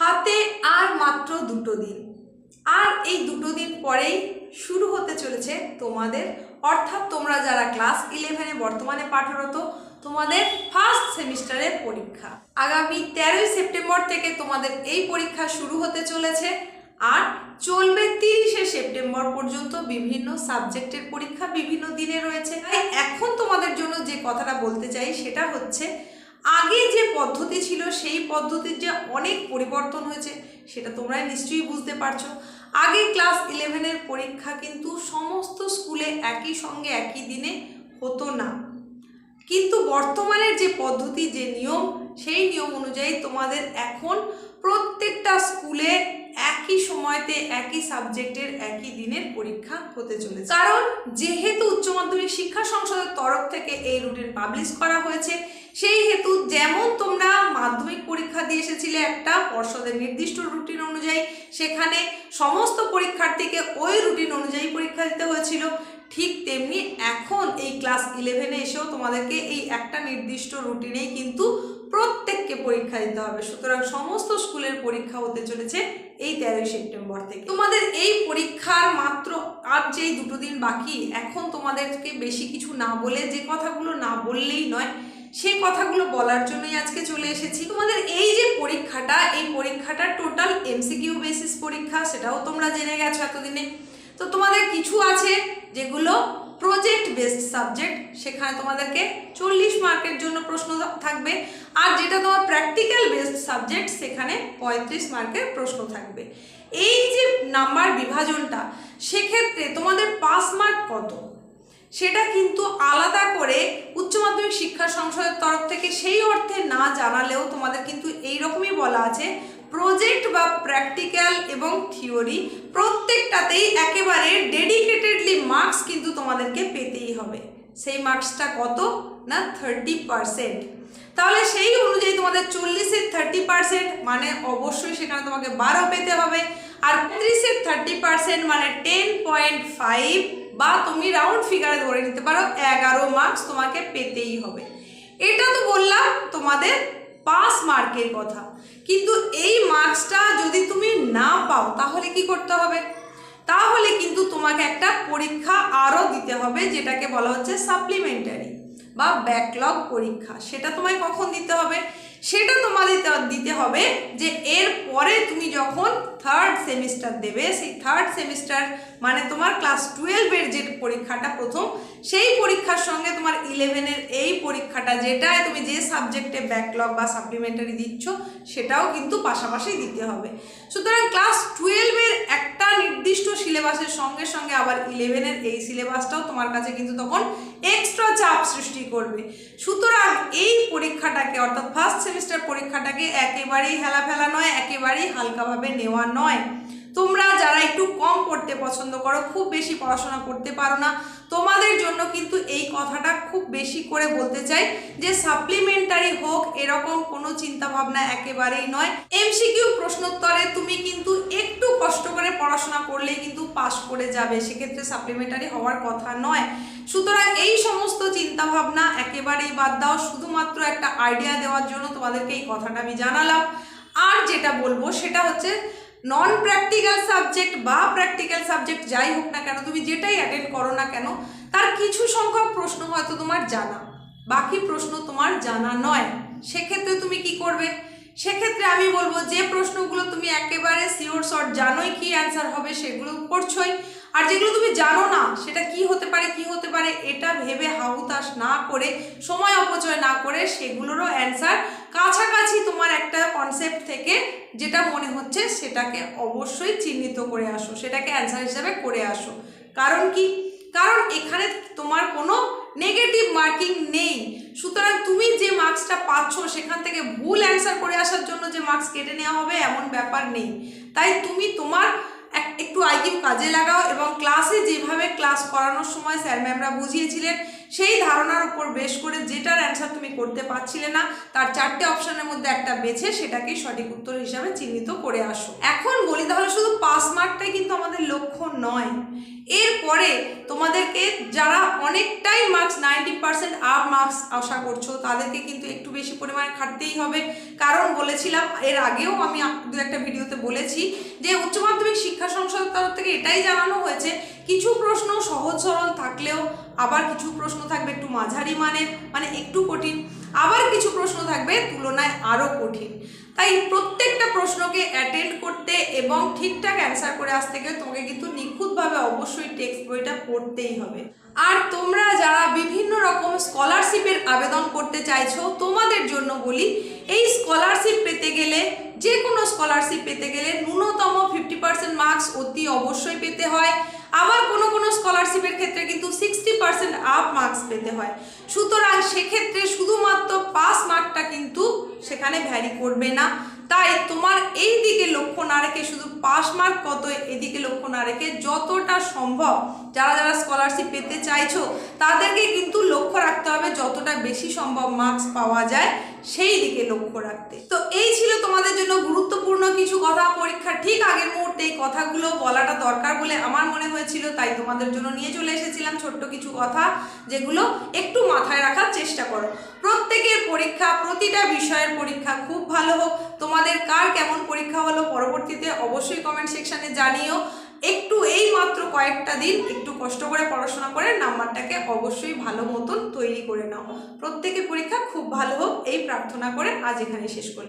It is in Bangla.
হাতে আর মাত্র দুটো দিন। আর এই দুটো দিন পরেই শুরু হতে চলেছে তোমাদের, অর্থাৎ তোমরা যারা ক্লাস ইলেভেনে বর্তমানে পাঠরত, তোমাদের ফার্স্ট সেমিস্টারের পরীক্ষা। আগামী তেরোই সেপ্টেম্বর থেকে তোমাদের এই পরীক্ষা শুরু হতে চলেছে, আর চলবে তিরিশে সেপ্টেম্বর পর্যন্ত বিভিন্ন সাবজেক্টের পরীক্ষা বিভিন্ন দিনে রয়েছে। তাই এখন তোমাদের জন্য যে কথাটা বলতে চাই সেটা হচ্ছে আগে যে পদ্ধতি ছিল, সেই পদ্ধতির যে অনেক পরিবর্তন হয়েছে, সেটা তোমরা নিশ্চয়ই বুঝতে পারছ। আগে ক্লাস ইলেভেনের পরীক্ষা কিন্তু সমস্ত স্কুলে একই সঙ্গে একই দিনে হতো না। কিন্তু বর্তমানের যে পদ্ধতি, যে নিয়ম, সেই নিয়ম অনুযায়ী তোমাদের এখন প্রত্যেকটা স্কুলে একই সময়তে একই সাবজেক্টের একই দিনের পরীক্ষা হতে চলেছে। কারণ যেহেতু উচ্চ মাধ্যমিক শিক্ষা সংসদের তরফ থেকে এই রুটিন পাবলিশ করা হয়েছে, সেই হেতু যেমন তোমরা মাধ্যমিক পরীক্ষা দিয়ে এসেছিলে একটা পর্ষদের নির্দিষ্ট রুটিন অনুযায়ী, সেখানে সমস্ত পরীক্ষার্থীকে ওই রুটিন অনুযায়ী পরীক্ষা দিতে হয়েছিল, ঠিক তেমনি এখন এই ক্লাস ইলেভেনে এসেও তোমাদেরকে এই একটা নির্দিষ্ট রুটিনেই কিন্তু প্রত্যেককে পরীক্ষা দিতে হবে। সুতরাং সমস্ত স্কুলের পরীক্ষা হতে চলেছে এই তেরোই সেপ্টেম্বর থেকে। তোমাদের এই পরীক্ষার মাত্র আর যেই দুটো দিন বাকি, এখন তোমাদেরকে বেশি কিছু না বলে, যে কথাগুলো না বললেই নয়, সেই কথাগুলো বলার জন্যই আজকে চলে এসেছি। তোমাদের এই যে পরীক্ষাটা, এই পরীক্ষাটা টোটাল এমসিকিউ বেসিস পরীক্ষা, সেটাও তোমরা জেনে গেছো এতদিনে। তো তোমাদের কিছু আছে যেগুলো প্রজেক্ট বেসড সাবজেক্ট সেখানে তোমাদেরকে চল্লিশ মার্কের জন্য প্রশ্ন থাকবে। আর যেটা তোমার প্র্যাকটিক্যাল বেসড সাবজেক্ট সেখানে পঁয়ত্রিশ মার্কের প্রশ্ন থাকবে। এই যে নাম্বার বিভাজনটা, সেক্ষেত্রে তোমাদের পাস মার্ক কত? সেটা কিন্তু আলাদা করে উচ্চ মাধ্যমিক শিক্ষা সংসদের তরফ থেকে সেই অর্থে না জানালেও তোমাদের কিন্তু এই রকমই বলা আছে। প্রজেক্ট বা প্র্যাকটিক্যাল এবং থিওরি প্রত্যেকটাতেই একেবারে ডেডিকেটেডলি মার্কস কিন্তু তোমাদেরকে পেতেই হবে। সেই মার্কসটা কত? না থার্টি পারসেন্ট তাহলে সেই অনুযায়ী তোমাদের চল্লিশের থার্টি পার্সেন্ট মানে অবশ্যই সেখানে তোমাকে বারো পেতে হবে। আর ত্রিশের থার্টি পার্সেন্ট মানে টেন পয়েন্ট ফাইভ বা তুমি রাউন্ড ফিগারে ধরে নিতে পারো, এগারো মার্কস তোমাকে পেতেই হবে। এটা তো বললাম তোমাদের পাস মার্কের কথা। কিন্তু এই মার্কসটা যদি তুমি না পাও, তাহলে কি করতে হবে? তাহলে কিন্তু তোমাকে একটা পরীক্ষা আরও দিতে হবে, যেটাকে বলা হচ্ছে সাপ্লিমেন্টারি বা ব্যাকলগ পরীক্ষা, সেটা তোমায় কখন দিতে হবে? সেটা তোমাদের দিতে হবে যে এর পরে তুমি যখন থার্ড সেমিস্টার দেবে, সেই থার্ড সেমিস্টার মানে তোমার ক্লাস টুয়েলভের যে পরীক্ষাটা প্রথম, সেই পরীক্ষার সঙ্গে তোমার ইলেভেনের এই পরীক্ষাটা, যেটায় তুমি যে সাবজেক্টে ব্যাকলগ বা সাপ্লিমেন্টারি দিচ্ছ, সেটাও কিন্তু পাশাপাশি দিতে হবে। সুতরাং ক্লাস টুয়েলভের একটা নির্দিষ্ট সিলেবাসের সঙ্গে সঙ্গে আবার ইলেভেনের এই সিলেবাসটাও তোমার কাছে কিন্তু তখন চাপ সৃষ্টি করবে। সুতরাং এই পরীক্ষাটাকে, অর্থাৎ ফার্স্ট সেমিস্টার পরীক্ষাটাকে একেবারেই হেলা ফেলা নয়, একেবারেই হালকাভাবে নেওয়া নয়। তোমরা যারা একটু কম পড়তে পছন্দ করো, খুব বেশি পড়াশোনা করতে পারো না, তোমাদের জন্য কিন্তু এই কথাটা খুব বেশি করে বলতে চাই যে সাপ্লিমেন্টারি হোক, এরকম কোনো চিন্তা ভাবনা একেবারেই নয়। এমসিকিউ প্রশ্নোত্তরে তুমি কিন্তু একটু কষ্ট করে পড়াশোনা করলেই কিন্তু পাশ করে যাবে, সেক্ষেত্রে সাপ্লিমেন্টারি হওয়ার কথা নয়। সুতরাং এই সমস্ত ভাবনা একেবারেই বাদ দাও। শুধুমাত্র একটা আইডিয়া দেওয়ার জন্য তোমাদেরকে এই কথাটা আমি জানালাম। আর যেটা বলব সেটা হচ্ছে নন প্র্যাকটিক্যাল সাবজেক্ট বা প্র্যাকটিক্যাল সাবজেক্ট যাই হোক না কেন, তুমি যেটাই অ্যাটেন্ড করো না কেন, তার কিছু সংখ্যক প্রশ্ন হয়তো তোমার জানা। বাকি প্রশ্ন তোমার জানা নয়। সেক্ষেত্রে তুমি কি করবে? সেক্ষেত্রে আমি বলব যে প্রশ্নগুলো তুমি একেবারে সিওর শর্ট জানোই কি অ্যান্সার হবে, সেগুলো করছোই। আর যেগুলো তুমি জানো না, সেটা কি হতে পারে, কি হতে পারে, এটা ভেবে হাহুতাশ না করে, সময় অপচয় না করে সেগুলোরও অ্যান্সার কাছাকাছি তোমার একটা কনসেপ্ট থেকে যেটা মনে হচ্ছে সেটাকে অবশ্যই চিহ্নিত করে আসো, সেটাকে অ্যান্সার হিসাবে করে আসো। কারণ কি? কারণ এখানে তোমার কোনো নেগেটিভ মার্কিং নেই। সুতরাং তুমি যে মার্কসটা পাচ্ছ, সেখান থেকে ভুল অ্যান্সার করে আসার জন্য যে মার্কস কেটে নেওয়া হবে, এমন ব্যাপার নেই। তাই তুমি তোমার একটু আইকিউ কাজে লাগাও এবং ক্লাসে যেভাবে ক্লাস করানোর সময় স্যার ম্যামরা বুঝিয়েছিলেন সেই ধারণার উপর বেশ করে যেটার অ্যান্সার তুমি করতে পারছিলে না, তার চারটে অপশনের মধ্যে একটা বেছে সেটাকেই সঠিক উত্তর হিসাবে চিহ্নিত করে আসো। এখন বলি তাহলে শুধু পাস মার্কটাই কিন্তু আমাদের লক্ষ্য নয়। এরপরে তোমাদেরকে যারা অনেকটাই marks ninety percent up marks আশা করছ, তাদেরকে কিন্তু একটু বেশি পরিমাণে খাটতেই হবে। কারণ বলেছিলাম, এর আগেও আমি দু একটা ভিডিওতে বলেছি যে উচ্চ মাধ্যমিক শিক্ষা সংসদের তরফ থেকে এটাই জানানো হয়েছে কিছু প্রশ্ন সহজ সরল থাকলেও আবার কিছু প্রশ্ন থাকবে একটু মাঝারি মানের মানে একটু কঠিন। আবার কিছু প্রশ্ন থাকবে তুলনায় আরও কঠিন। তাই প্রত্যেকটা প্রশ্নকে অ্যাটেন্ড করতে এবং ঠিকঠাক অ্যান্সার করে আসতে গেলে তোমাকে কিন্তু নিখুঁতভাবে অবশ্যই টেক্সট বইটা পড়তেই হবে। আর তোমরা যারা বিভিন্ন রকম স্কলারশিপের আবেদন করতে চাইছো, তোমাদের জন্য বলি, এই স্কলারশিপ পেতে গেলে যে কোনো স্কলারশিপ পেতে গেলে ন্যূনতম ফিফটি পার্সেন্ট মার্কস অতি অবশ্যই পেতে হয়। আবার কোনো কোনো স্কলারশিপের ক্ষেত্রে কিন্তু সিক্সটি পার্সেন্ট আপ মার্কস পেতে হয়। সুতরাং সেক্ষেত্রে শুধুমাত্র পাস মার্কটা কিন্তু সেখানে ভ্যারি করবে না। তাই তোমার এই দিকে লক্ষ্য না রেখে শুধু পাস মার্ক কত এদিকে লক্ষ্য না রেখে যতটা সম্ভব যারা যারা স্কলারশিপ পেতে চাইছো, তাদেরকে কিন্তু লক্ষ্য রাখতে হবে যতটা বেশি সম্ভব মার্কস পাওয়া যায়। সেই দিকে লক্ষ্য রাখতে। তো এই ছিল তোমাদের জন্য গুরুত্বপূর্ণ কিছু কথা। পরীক্ষার ঠিক আগের মুহূর্তে এই কথাগুলো বলাটা দরকার বলে আমার মনে হয়েছিল, তাই তোমাদের জন্য নিয়ে চলে এসেছিলাম ছোট্ট কিছু কথা, যেগুলো একটু মাথায় রাখার চেষ্টা করো। প্রত্যেকের পরীক্ষা, প্রতিটা বিষয়ের পরীক্ষা খুব ভালো হোক। তোমাদের কার কেমন পরীক্ষা হলো পরবর্তীতে অবশ্যই কমেন্ট সেকশানে জানিও। একটু এই মাত্র কয়েকটা দিন একটু কষ্ট করে পড়াশোনা করে নাম্বারটাকে অবশ্যই ভালো মতন তৈরি করে নাও। প্রত্যেকের পরীক্ষা খুব ভালো হোক, এই প্রার্থনা করে আজ এখানে শেষ করি।